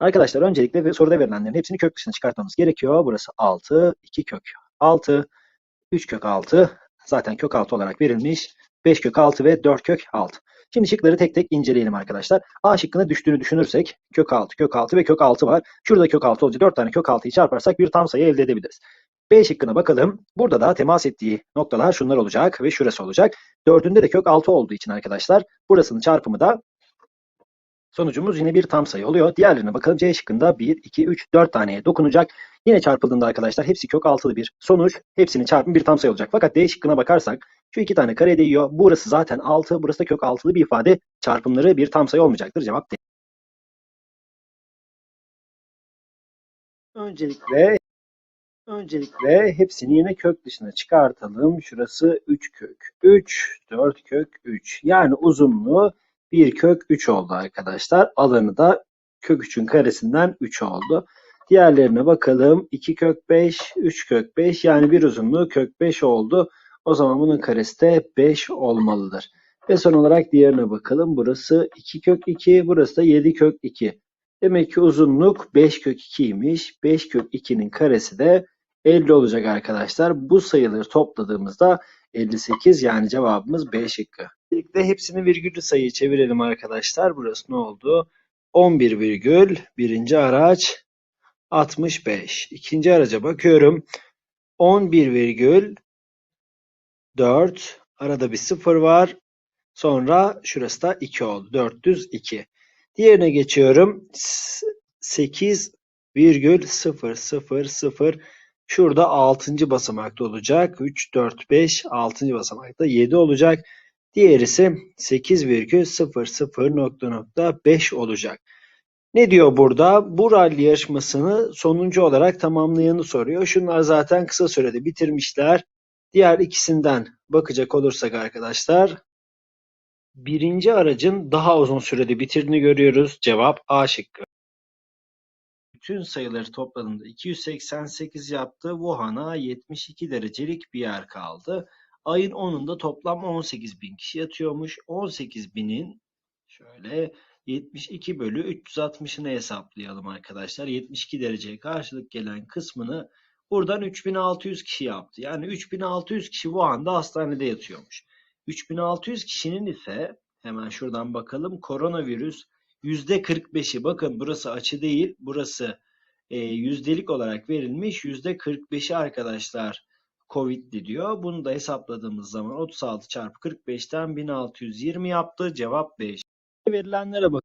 Arkadaşlar öncelikle soruda verilenlerin hepsini kök dışına çıkartmamız gerekiyor. Burası 6, 2 kök 6, 3 kök 6. Zaten kök 6 olarak verilmiş. 5 kök 6 ve 4 kök 6. Şimdi şıkları tek tek inceleyelim arkadaşlar. A şıkkına düştüğünü düşünürsek kök 6, kök 6 ve kök 6 var. Şurada kök 6 olunca 4 tane kök 6'yı çarparsak bir tam sayı elde edebiliriz. B şıkkına bakalım. Burada da temas ettiği noktalar şunlar olacak ve şurası olacak. Dördünde de kök 6 olduğu için arkadaşlar burasının çarpımı da Sonucumuz yine bir tam sayı oluyor. Diğerlerine bakalım. C şıkkında 1, 2, 3, 4 taneye dokunacak. Yine çarpıldığında arkadaşlar hepsi kök altılı bir sonuç. Hepsinin çarpımı bir tam sayı olacak. Fakat D şıkkına bakarsak şu iki tane kare değiyor. Burası zaten 6, burası da kök altılı bir ifade. Çarpımları bir tam sayı olmayacaktır. Cevap D. Öncelikle öncelikle hepsini yine kök dışına çıkartalım. Şurası 3 kök 3, 4 kök 3. Yani uzunluğu 1 kök 3 oldu arkadaşlar. Alanı da kök 3'ün karesinden 3 oldu. Diğerlerine bakalım. 2 kök 5, 3 kök 5 yani bir uzunluğu kök 5 oldu. O zaman bunun karesi de 5 olmalıdır. Ve son olarak diğerine bakalım. Burası 2 kök 2, burası da 7 kök 2. Demek ki uzunluk 5 kök 2'ymiş. 5 kök 2'nin karesi de 50 olacak arkadaşlar. Bu sayıları topladığımızda 58 yani cevabımız B şıkkı. Birlikte hepsini virgüllü sayıyı çevirelim arkadaşlar. Burası ne oldu? 11 virgül birinci araç 65. İkinci araca bakıyorum. 11 virgül 4 arada bir sıfır var. Sonra şurası da 2 oldu. 402. Diğerine geçiyorum. 8 virgül 0 0 0 Şurada 6. basamakta olacak. 3, 4, 5, 6. basamakta 7 olacak. Diğerisi 8,00.5 olacak. Ne diyor burada? Bu rally yarışmasını sonuncu olarak tamamlayanı soruyor. Şunlar zaten kısa sürede bitirmişler. Diğer ikisinden bakacak olursak arkadaşlar birinci aracın daha uzun sürede bitirdiğini görüyoruz. Cevap A şıkkı. Bütün sayıları topladığında 288 yaptı. Wuhan'a 72 derecelik bir yer kaldı. Ayın 10'unda toplam 18 bin kişi yatıyormuş. 18 binin şöyle 72 bölü 360'ını hesaplayalım arkadaşlar. 72 dereceye karşılık gelen kısmını buradan 3600 kişi yaptı. Yani 3600 kişi bu anda hastanede yatıyormuş. 3600 kişinin ise hemen şuradan bakalım koronavirüs %45'i bakın burası açı değil burası e, yüzdelik olarak verilmiş. %45'i arkadaşlar Covid'li diyor. Bunu da hesapladığımız zaman 36 çarpı 45'ten 1620 yaptı. Cevap 5. Verilenlere bak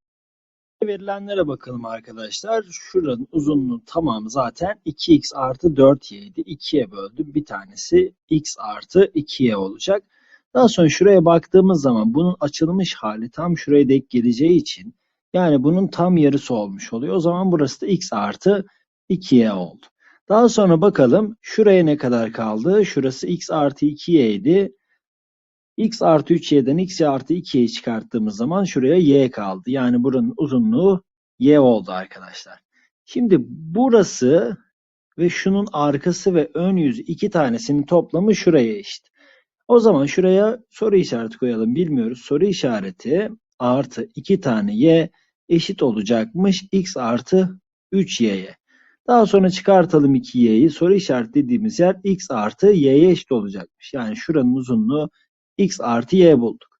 verilenlere bakalım arkadaşlar. Şuranın uzunluğu tamamı zaten 2x artı 4y idi. 2'ye böldüm. Bir tanesi x artı 2y olacak. Daha sonra şuraya baktığımız zaman bunun açılmış hali tam şuraya denk geleceği için yani bunun tam yarısı olmuş oluyor. O zaman burası da x artı 2y oldu. Daha sonra bakalım şuraya ne kadar kaldı? Şurası x artı 2y idi. x artı 3y'den x artı 2y'yi çıkarttığımız zaman şuraya y kaldı. Yani buranın uzunluğu y oldu arkadaşlar. Şimdi burası ve şunun arkası ve ön yüzü iki tanesinin toplamı şuraya eşit. O zaman şuraya soru işareti koyalım. Bilmiyoruz. Soru işareti artı 2 tane y eşit olacakmış x artı 3y'ye. Daha sonra çıkartalım 2y'yi. Soru işaretlediğimiz yer x artı y'ye eşit olacakmış. Yani şuranın uzunluğu x artı y bulduk.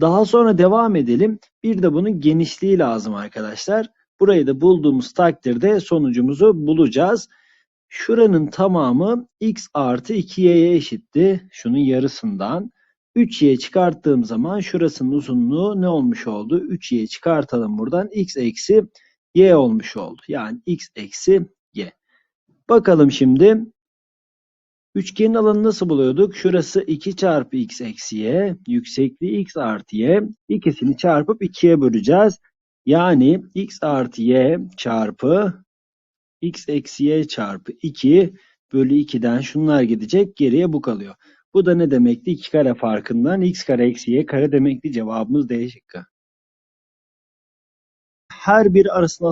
Daha sonra devam edelim. Bir de bunun genişliği lazım arkadaşlar. Burayı da bulduğumuz takdirde sonucumuzu bulacağız. Şuranın tamamı x artı 2y'ye eşitti. Şunun yarısından. 3y çıkarttığım zaman şurasının uzunluğu ne olmuş oldu? 3y çıkartalım buradan. x eksi y olmuş oldu. Yani x eksi y. Bakalım şimdi. Üçgenin alanını nasıl buluyorduk? Şurası 2 çarpı x eksi y. Yüksekliği x artı y. İkisini çarpıp 2'ye böleceğiz. Yani x artı y çarpı x eksi y çarpı 2 bölü 2'den şunlar gidecek. Geriye bu kalıyor. Bu da ne demekti? 2 kare farkından x kare eksi y kare demekti. Cevabımız D şıkkı. Her bir arasına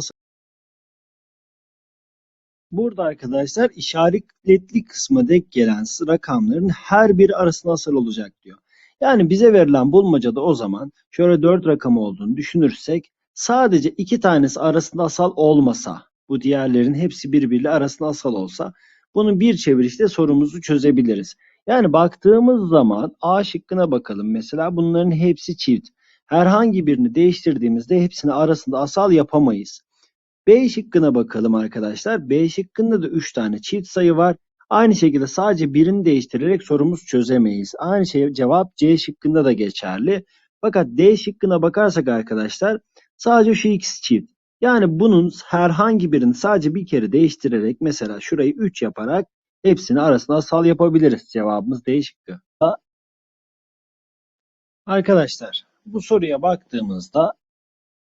Burada arkadaşlar işaretli kısma denk gelen rakamların her bir arasına asal olacak diyor. Yani bize verilen bulmacada o zaman şöyle 4 rakamı olduğunu düşünürsek sadece iki tanesi arasında asal olmasa, bu diğerlerin hepsi birbiriyle arasında asal olsa, bunu bir çevirişte sorumuzu çözebiliriz. Yani baktığımız zaman A şıkkına bakalım mesela bunların hepsi çift. Herhangi birini değiştirdiğimizde hepsini arasında asal yapamayız. B şıkkına bakalım arkadaşlar. B şıkkında da 3 tane çift sayı var. Aynı şekilde sadece birini değiştirerek sorumuz çözemeyiz. Aynı şey cevap C şıkkında da geçerli. Fakat D şıkkına bakarsak arkadaşlar sadece şu ikisi çift. Yani bunun herhangi birini sadece bir kere değiştirerek mesela şurayı 3 yaparak hepsini arasına asal yapabiliriz. Cevabımız D şıkkı. Arkadaşlar bu soruya baktığımızda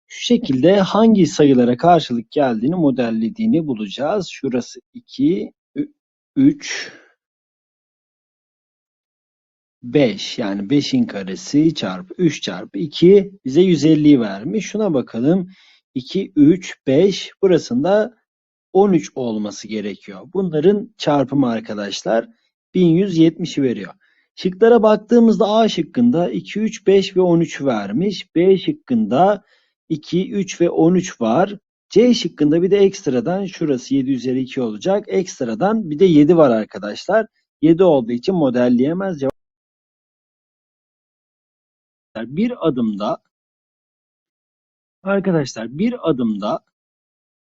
şu şekilde hangi sayılara karşılık geldiğini modellediğini bulacağız. Şurası 2, 3, 5 yani 5'in karesi çarpı 3 çarpı 2 bize 150 vermiş. Şuna bakalım. 2, 3, 5 burasında 13 olması gerekiyor. Bunların çarpımı arkadaşlar 1170'i veriyor. Şıklara baktığımızda A şıkkında 2, 3, 5 ve 13 vermiş. B şıkkında 2, 3 ve 13 var. C şıkkında bir de ekstradan şurası 7 üzeri 2 olacak. Ekstradan bir de 7 var arkadaşlar. 7 olduğu için modelleyemez. Cevap bir adımda arkadaşlar bir adımda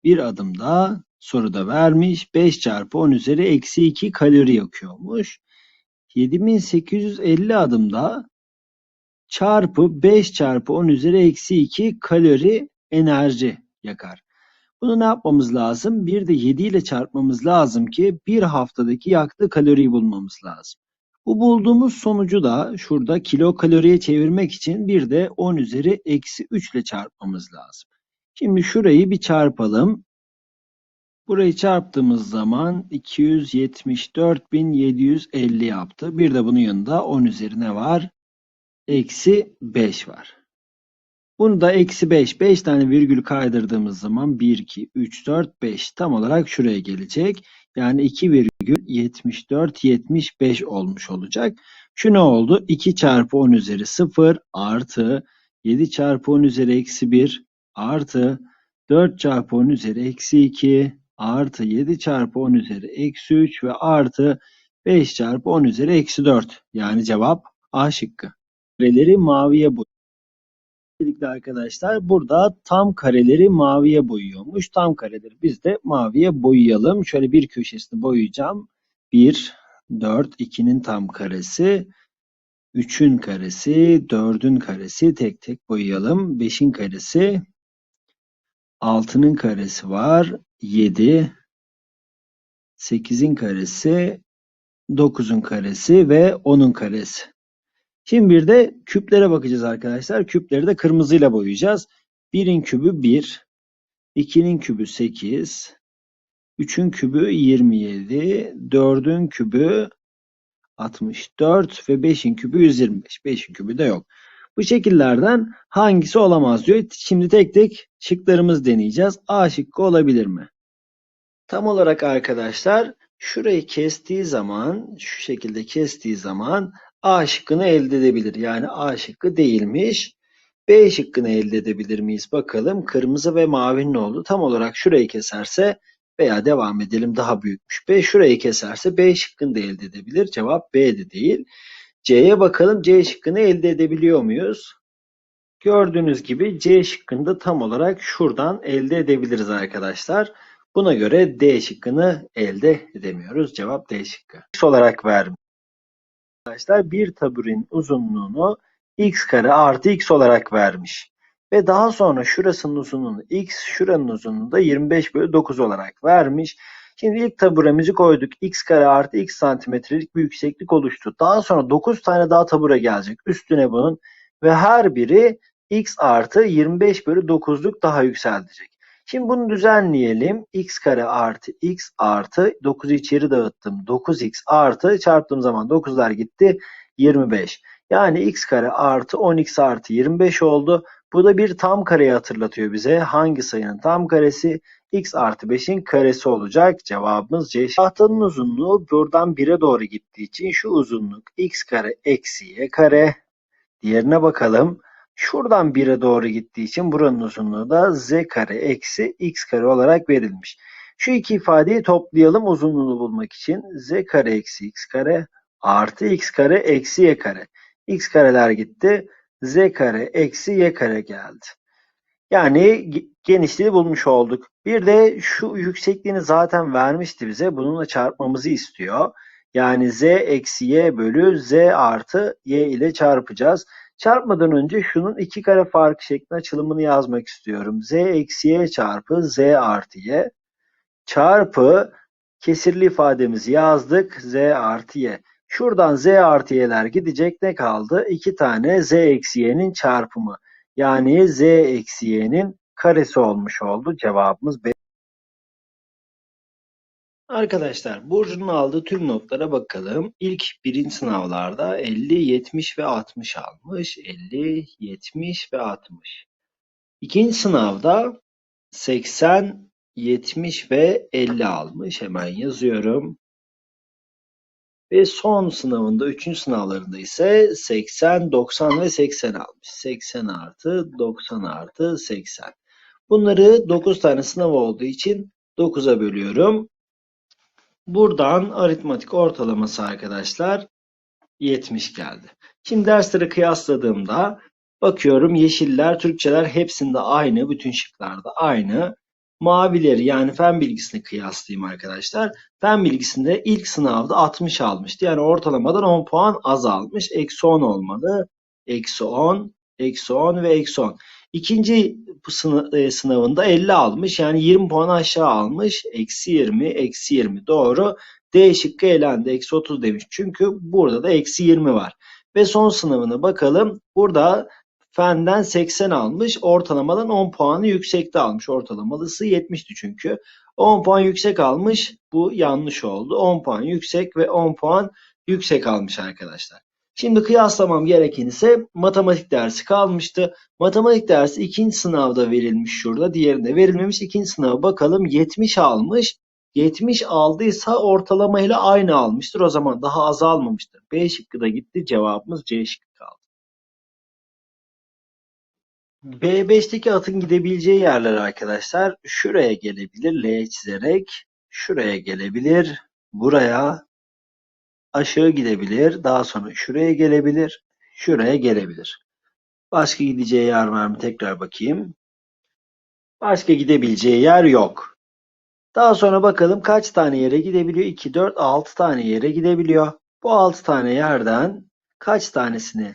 bir adımda soruda vermiş 5 çarpı 10 üzeri eksi 2 kalori yakıyormuş. 7850 adımda çarpı 5 çarpı 10 üzeri eksi 2 kalori enerji yakar. Bunu ne yapmamız lazım? Bir de 7 ile çarpmamız lazım ki bir haftadaki yaktığı kaloriyi bulmamız lazım. Bu bulduğumuz sonucu da şurada kilo kaloriye çevirmek için bir de 10 üzeri eksi 3 ile çarpmamız lazım. Şimdi şurayı bir çarpalım. Burayı çarptığımız zaman 274.750 yaptı. Bir de bunun yanında 10 üzerine var. Eksi 5 var. Bunu da eksi 5. 5 tane virgül kaydırdığımız zaman 1, 2, 3, 4, 5 tam olarak şuraya gelecek. Yani 2 virgül 74, 75 olmuş olacak. Şu ne oldu? 2 çarpı 10 üzeri 0 artı 7 çarpı 10 üzeri eksi 1 artı 4 çarpı 10 üzeri eksi 2 artı 7 çarpı 10 üzeri eksi 3 ve artı 5 çarpı 10 üzeri eksi 4. Yani cevap A şıkkı. Kareleri maviye boy. Öncelikle arkadaşlar burada tam kareleri maviye boyuyormuş. Tam kareleri biz de maviye boyayalım. Şöyle bir köşesini boyayacağım. 1, 4, 2'nin tam karesi. 3'ün karesi, 4'ün karesi tek tek boyayalım. 5'in karesi, 6'nın karesi var. 7, 8'in karesi, 9'un karesi ve 10'un karesi. Şimdi bir de küplere bakacağız arkadaşlar. Küpleri de kırmızıyla boyayacağız. 1'in kübü 1, 2'nin kübü 8, 3'ün kübü 27, 4'ün kübü 64 ve 5'in kübü 125. 5'in kübü de yok. Bu şekillerden hangisi olamaz diyor. Şimdi tek tek şıklarımız deneyeceğiz. A şıkkı olabilir mi? Tam olarak arkadaşlar şurayı kestiği zaman şu şekilde kestiği zaman A şıkkını elde edebilir. Yani A şıkkı değilmiş. B şıkkını elde edebilir miyiz? Bakalım kırmızı ve mavinin oldu. Tam olarak şurayı keserse veya devam edelim daha büyükmüş. B şurayı keserse B şıkkını da elde edebilir. Cevap B de değil. C'ye bakalım C şıkkını elde edebiliyor muyuz? Gördüğünüz gibi C şıkkını tam olarak şuradan elde edebiliriz arkadaşlar. Buna göre D şıkkını elde edemiyoruz. Cevap D şıkkı. X olarak vermiş. Arkadaşlar bir taburin uzunluğunu x kare artı x olarak vermiş. Ve daha sonra şurasının uzunluğunu x, şuranın uzunluğunu da 25 bölü 9 olarak vermiş. Şimdi ilk taburemizi koyduk. x kare artı x santimetrelik bir yükseklik oluştu. Daha sonra 9 tane daha tabure gelecek üstüne bunun. Ve her biri x artı 25 bölü 9'luk daha yükseltecek. Şimdi bunu düzenleyelim. x kare artı x artı 9'u içeri dağıttım. 9x artı çarptığım zaman 9'lar gitti. 25. Yani x kare artı 10x artı 25 oldu. Bu da bir tam kareyi hatırlatıyor bize. Hangi sayının tam karesi? x artı 5'in karesi olacak. Cevabımız C. Tahtanın uzunluğu buradan 1'e doğru gittiği için şu uzunluk x kare eksi y kare. Diğerine bakalım. Şuradan 1'e doğru gittiği için buranın uzunluğu da z kare eksi x kare olarak verilmiş. Şu iki ifadeyi toplayalım uzunluğunu bulmak için. z kare eksi x kare artı x kare eksi y kare. x kareler gitti. Z kare eksi y kare geldi. Yani genişliği bulmuş olduk. Bir de şu yüksekliğini zaten vermişti bize. Bununla çarpmamızı istiyor. Yani z eksi y bölü z artı y ile çarpacağız. Çarpmadan önce şunun iki kare farkı şeklinde açılımını yazmak istiyorum. z eksi y çarpı z artı y çarpı kesirli ifademizi yazdık. z artı y. Şuradan z artı y'ler gidecek ne kaldı? İki tane z eksi y'nin çarpımı. Yani z eksi y'nin karesi olmuş oldu. Cevabımız B. Arkadaşlar Burcu'nun aldığı tüm notlara bakalım. İlk birinci sınavlarda 50, 70 ve 60 almış. 50, 70 ve 60. İkinci sınavda 80, 70 ve 50 almış. Hemen yazıyorum. Ve son sınavında, üçüncü sınavlarında ise 80, 90 ve 80 almış. 80 artı 90 artı 80. Bunları 9 tane sınav olduğu için 9'a bölüyorum. Buradan aritmatik ortalaması arkadaşlar 70 geldi. Şimdi dersleri kıyasladığımda bakıyorum yeşiller, Türkçeler hepsinde aynı. Bütün şıklarda aynı. Mavileri yani fen bilgisini kıyaslayayım arkadaşlar. Fen bilgisinde ilk sınavda 60 almıştı. Yani ortalamadan 10 puan az almış. Eksi 10 olmalı. Eksi 10, eksi 10 ve eksi 10. İkinci e, sınavında 50 almış. Yani 20 puan aşağı almış. Eksi 20, eksi 20 doğru. D şıkkı elendi. Eksi 30 demiş. Çünkü burada da eksi 20 var. Ve son sınavına bakalım. Burada Fenden 80 almış. Ortalamadan 10 puanı yüksekte almış. Ortalamalısı 70'ti çünkü. 10 puan yüksek almış. Bu yanlış oldu. 10 puan yüksek ve 10 puan yüksek almış arkadaşlar. Şimdi kıyaslamam gereken ise matematik dersi kalmıştı. Matematik dersi ikinci sınavda verilmiş şurada. Diğerinde verilmemiş. ikinci sınava bakalım 70 almış. 70 aldıysa ortalamayla aynı almıştır. O zaman daha az almamıştır. B şıkkı da gitti. Cevabımız C şıkkı kaldı. B5'teki atın gidebileceği yerler arkadaşlar şuraya gelebilir L çizerek şuraya gelebilir buraya aşağı gidebilir daha sonra şuraya gelebilir şuraya gelebilir. Başka gideceği yer var mı tekrar bakayım. Başka gidebileceği yer yok. Daha sonra bakalım kaç tane yere gidebiliyor? 2, 4, 6 tane yere gidebiliyor. Bu 6 tane yerden kaç tanesini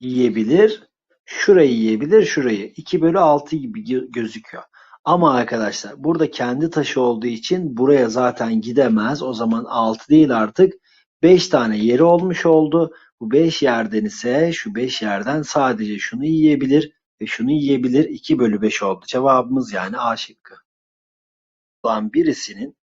yiyebilir? Şurayı yiyebilir, şurayı. 2 bölü 6 gibi gözüküyor. Ama arkadaşlar burada kendi taşı olduğu için buraya zaten gidemez. O zaman 6 değil artık 5 tane yeri olmuş oldu. Bu 5 yerden ise şu 5 yerden sadece şunu yiyebilir ve şunu yiyebilir. 2 bölü 5 oldu. Cevabımız yani A şıkkı. Olan birisinin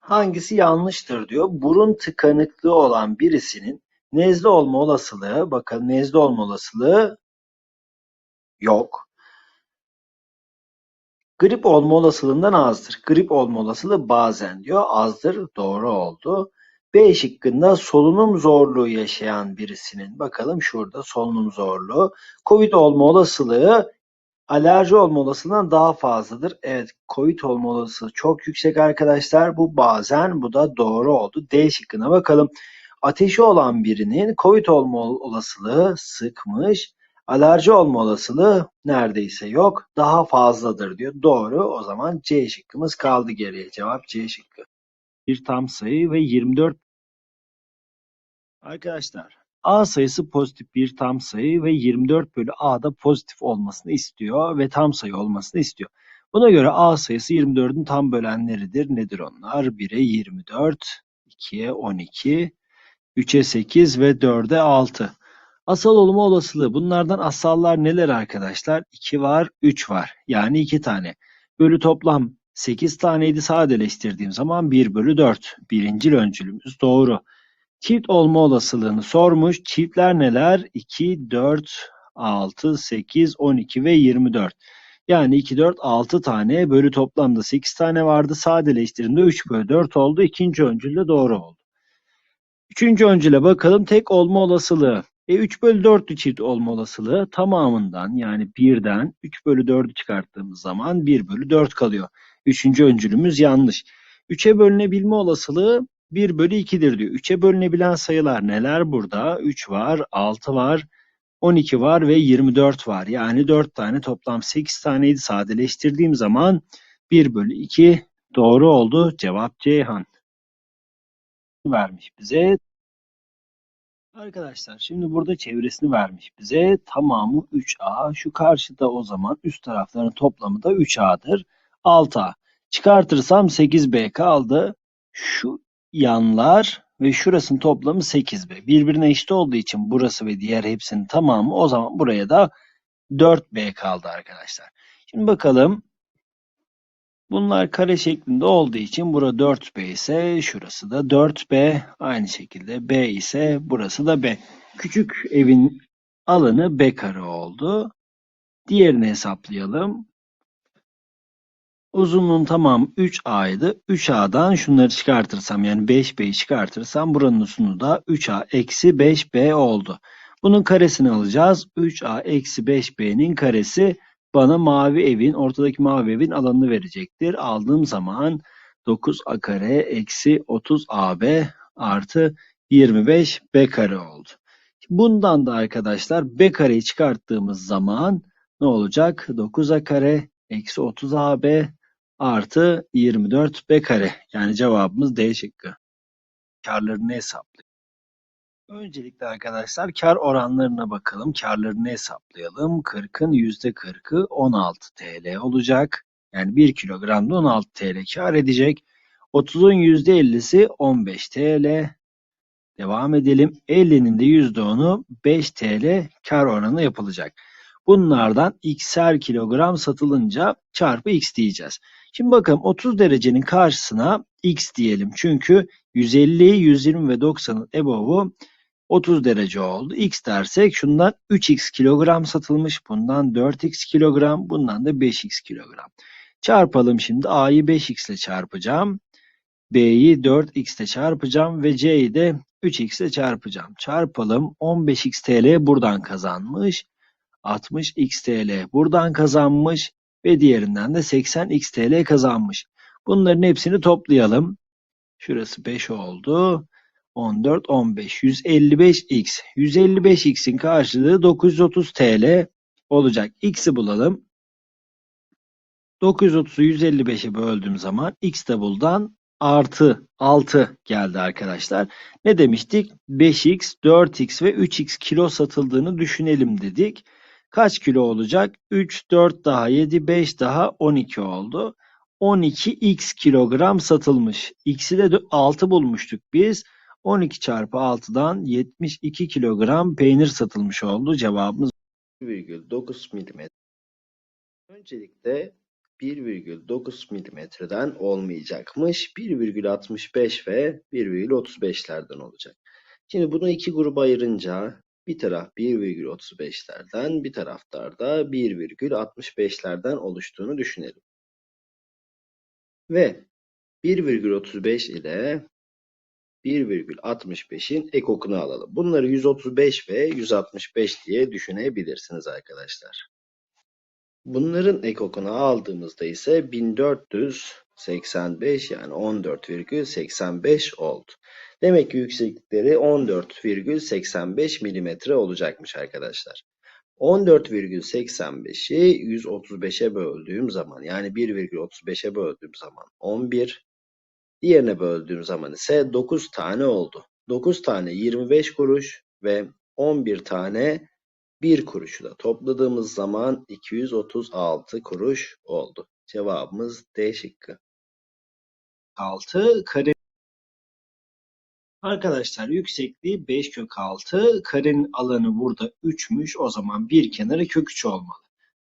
hangisi yanlıştır diyor. Burun tıkanıklığı olan birisinin Nezle olma olasılığı, bakın nezle olma olasılığı yok. Grip olma olasılığından azdır. Grip olma olasılığı bazen diyor azdır. Doğru oldu. B şıkkında solunum zorluğu yaşayan birisinin bakalım şurada solunum zorluğu. Covid olma olasılığı alerji olma olasılığından daha fazladır. Evet Covid olma olasılığı çok yüksek arkadaşlar. Bu bazen bu da doğru oldu. D şıkkına bakalım. Ateşi olan birinin Covid olma olasılığı sıkmış, alerji olma olasılığı neredeyse yok, daha fazladır diyor. Doğru o zaman C şıkkımız kaldı geriye. Cevap C şıkkı. Bir tam sayı ve 24 Arkadaşlar A sayısı pozitif bir tam sayı ve 24 bölü A'da pozitif olmasını istiyor ve tam sayı olmasını istiyor. Buna göre A sayısı 24'ün tam bölenleridir. Nedir onlar? 1'e 24, 2'ye 12, 3'e 8 ve 4'e 6. Asal olma olasılığı bunlardan asallar neler arkadaşlar? 2 var, 3 var. Yani 2 tane. Bölü toplam 8 taneydi sadeleştirdiğim zaman 1 bölü 4. Birincil öncülümüz doğru. Çift olma olasılığını sormuş. Çiftler neler? 2, 4, 6, 8, 12 ve 24. Yani 2, 4, 6 tane bölü toplamda 8 tane vardı. Sadeleştirdiğimde 3 bölü 4 oldu. İkinci öncül de doğru oldu. Üçüncü öncüle bakalım tek olma olasılığı. E 3 bölü 4'lü çift olma olasılığı tamamından yani 1'den 3 bölü 4'ü çıkarttığımız zaman 1 bölü 4 kalıyor. Üçüncü öncülümüz yanlış. 3'e bölünebilme olasılığı 1 bölü 2'dir diyor. 3'e bölünebilen sayılar neler burada? 3 var, 6 var, 12 var ve 24 var. Yani 4 tane toplam 8 taneydi. Sadeleştirdiğim zaman 1 bölü 2 doğru oldu. Cevap Ceyhan. Vermiş bize. Arkadaşlar şimdi burada çevresini vermiş bize. Tamamı 3A. Şu karşıda o zaman üst tarafların toplamı da 3A'dır. 6A. Çıkartırsam 8B kaldı. Şu yanlar ve şurasının toplamı 8B. Birbirine eşit olduğu için burası ve diğer hepsinin tamamı o zaman buraya da 4B kaldı arkadaşlar. Şimdi bakalım. Bunlar kare şeklinde olduğu için bura 4B ise şurası da 4B. Aynı şekilde B ise burası da B. Küçük evin alanı B kare oldu. Diğerini hesaplayalım. Uzunluğun tamamı 3A'ydı. 3A'dan şunları çıkartırsam yani 5B'yi çıkartırsam buranın uzunluğu da 3A eksi 5B oldu. Bunun karesini alacağız. 3A eksi 5B'nin karesi bana mavi evin, ortadaki mavi evin alanını verecektir. Aldığım zaman 9A kare eksi 30AB artı 25B kare oldu. Bundan da arkadaşlar B kareyi çıkarttığımız zaman ne olacak? 9A kare eksi 30AB artı 24B kare. Yani cevabımız D şıkkı. Karlarını hesaplayalım. Öncelikle arkadaşlar kar oranlarına bakalım. Karlarını hesaplayalım. 40'ın %40'ı 16 TL olacak. Yani 1 kilogramda 16 TL kar edecek. 30'un %50'si 15 TL. Devam edelim. 50'nin de %10'u 5 TL kar oranı yapılacak. Bunlardan x'er kilogram satılınca çarpı x diyeceğiz. Şimdi bakalım 30 derecenin karşısına x diyelim. Çünkü 150, 120 ve 90'ın EBOB'u 30 derece oldu. X dersek şundan 3x kilogram satılmış. Bundan 4x kilogram. Bundan da 5x kilogram. Çarpalım şimdi. A'yı 5x ile çarpacağım. B'yi 4x ile çarpacağım. Ve C'yi de 3x ile çarpacağım. Çarpalım. 15x TL buradan kazanmış. 60x TL buradan kazanmış. Ve diğerinden de 80x TL kazanmış. Bunların hepsini toplayalım. Şurası 5 oldu. 14, 15, 155x. 155x'in karşılığı 930 TL olacak. X'i bulalım. 930'u 155'e böldüğüm zaman x double'dan artı 6 geldi arkadaşlar. Ne demiştik? 5x, 4x ve 3x kilo satıldığını düşünelim dedik. Kaç kilo olacak? 3, 4 daha 7, 5 daha 12 oldu. 12x kilogram satılmış. X'i de 6 bulmuştuk biz. 12 çarpı 6'dan 72 kilogram peynir satılmış oldu. Cevabımız 1,9 milimetre. Öncelikle 1,9 milimetreden olmayacakmış. 1,65 ve 1,35'lerden olacak. Şimdi bunu iki gruba ayırınca bir taraf 1,35'lerden bir taraflarda 1,65'lerden oluştuğunu düşünelim. Ve 1,35 ile 1,65'in ekokunu alalım. Bunları 135 ve 165 diye düşünebilirsiniz arkadaşlar. Bunların ekokunu aldığımızda ise 1485 yani 14,85 oldu. Demek ki yükseklikleri 14,85 milimetre olacakmış arkadaşlar. 14,85'i 135'e böldüğüm zaman yani 1,35'e böldüğüm zaman 11 Diğerine böldüğüm zaman ise 9 tane oldu. 9 tane 25 kuruş ve 11 tane 1 kuruşu da topladığımız zaman 236 kuruş oldu. Cevabımız D şıkkı. 6 kare Arkadaşlar yüksekliği 5 kök 6. Karenin alanı burada 3'müş. O zaman bir kenarı kök 3 olmalı.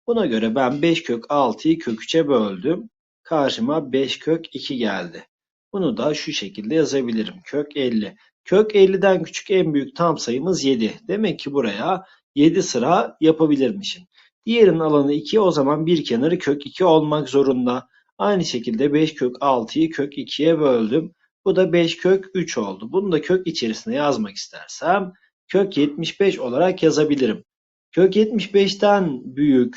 Buna göre ben 5 kök 6'yı kök 3'e böldüm. Karşıma 5 kök 2 geldi. Bunu da şu şekilde yazabilirim. Kök 50. Kök 50'den küçük en büyük tam sayımız 7. Demek ki buraya 7 sıra yapabilirmişim. Diğerinin alanı 2 o zaman bir kenarı kök 2 olmak zorunda. Aynı şekilde 5 kök 6'yı kök 2'ye böldüm. Bu da 5 kök 3 oldu. Bunu da kök içerisine yazmak istersem kök 75 olarak yazabilirim. Kök 75'ten büyük,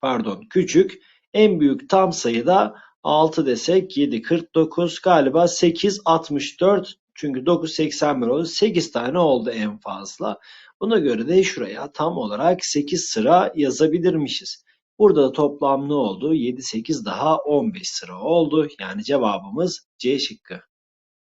pardon küçük, en büyük tam sayıda 6 desek 7 49 galiba 8 64 çünkü 9 81 oldu. 8 tane oldu en fazla. Buna göre de şuraya tam olarak 8 sıra yazabilirmişiz. Burada da toplam ne oldu? 7 8 daha 15 sıra oldu. Yani cevabımız C şıkkı.